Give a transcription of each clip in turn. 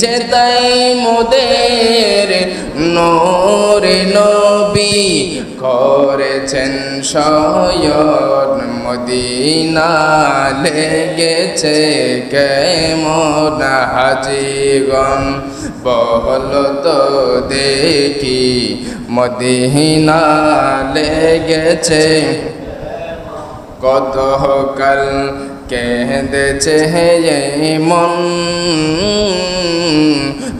যেতাই মোদের নোরে নবী করেছেন শয়ন মদিনা লেগেছে কেমন হাজিগণ বহল তো দেখি মদিনা লেগেছে কত কাল কেঁদেছে হে মন।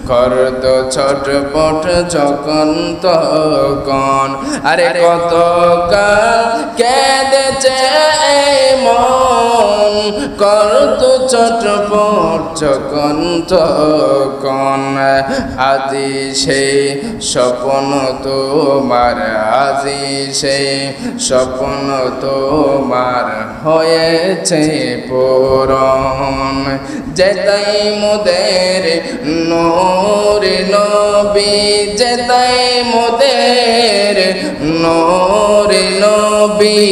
করত ছটপট যখন তখন আরে কত কাল কেঁদেছে মন? করত ছটপট যখন তখন আজি সেই স্বপ্ন তোমার আজি স্বপ্ন তোমার হয়েছে পূরণ। যেতাই মোদের নোরে নবী যেতাই মোদের নোরে নবী,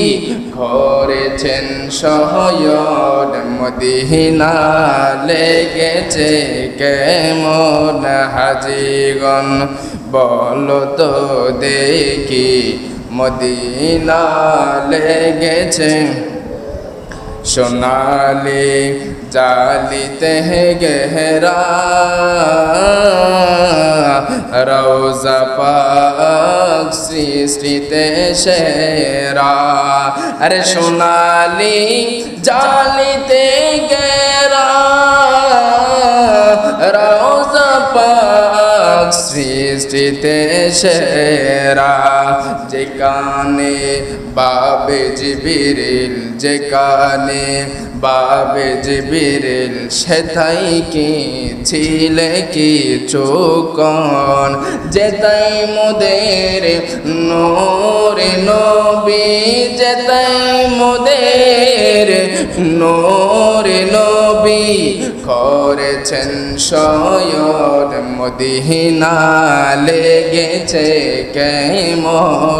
করেছেন সহয়ন মদিনা লেগেছে কেমন হাজিগণ? বল তো দেখি মদিনা লেগেছে সোনালি জালিতে গেহরা। রৌজা পাক সৃষ্টিতে সেরা। আরে সোনালি জালিতে গেরা। রৌজা পাক সৃষ্টিতে সেরা। যেখানে বাবে জিবিরিল যেখানে বাবে জিবিরিল, সেথাই কি ছিলে কি চোকন? যেতাই মোদের নোরে নবী যেতাই মোদের নোরে নবী করেছেন শয়ন, মদিনা লেগেছে কেমন?